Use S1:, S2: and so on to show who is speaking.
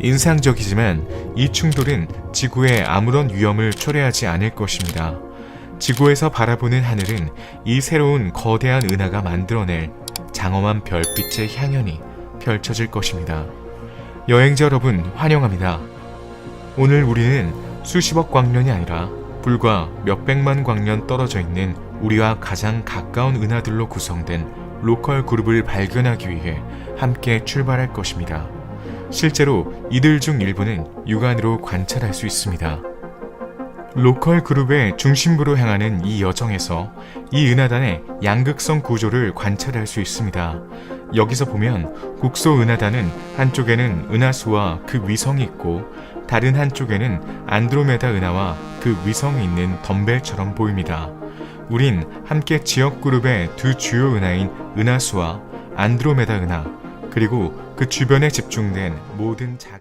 S1: 인상적이지만 이 충돌은 지구에 아무런 위험을 초래하지 않을 것입니다. 지구에서 바라보는 하늘은 이 새로운 거대한 은하가 만들어낼 장엄한 별빛의 향연이 펼쳐질 것입니다. 여행자 여러분 환영합니다. 오늘 우리는 수십억 광년이 아니라 불과 몇백만 광년 떨어져 있는 우리와 가장 가까운 은하들로 구성된 로컬 그룹을 발견하기 위해 함께 출발할 것입니다. 실제로 이들 중 일부는 육안으로 관찰할 수 있습니다. 로컬 그룹의 중심부로 향하는 이 여정에서 이 은하단의 양극성 구조를 관찰할 수 있습니다. 여기서 보면 국소 은하단은 한쪽에는 은하수와 그 위성이 있고 다른 한쪽에는 안드로메다 은하와 그 위성이 있는 덤벨처럼 보입니다. 우린 함께 지역 그룹의 두 주요 은하인 은하수와 안드로메다 은하 그리고 그 주변에 집중된 모든 작은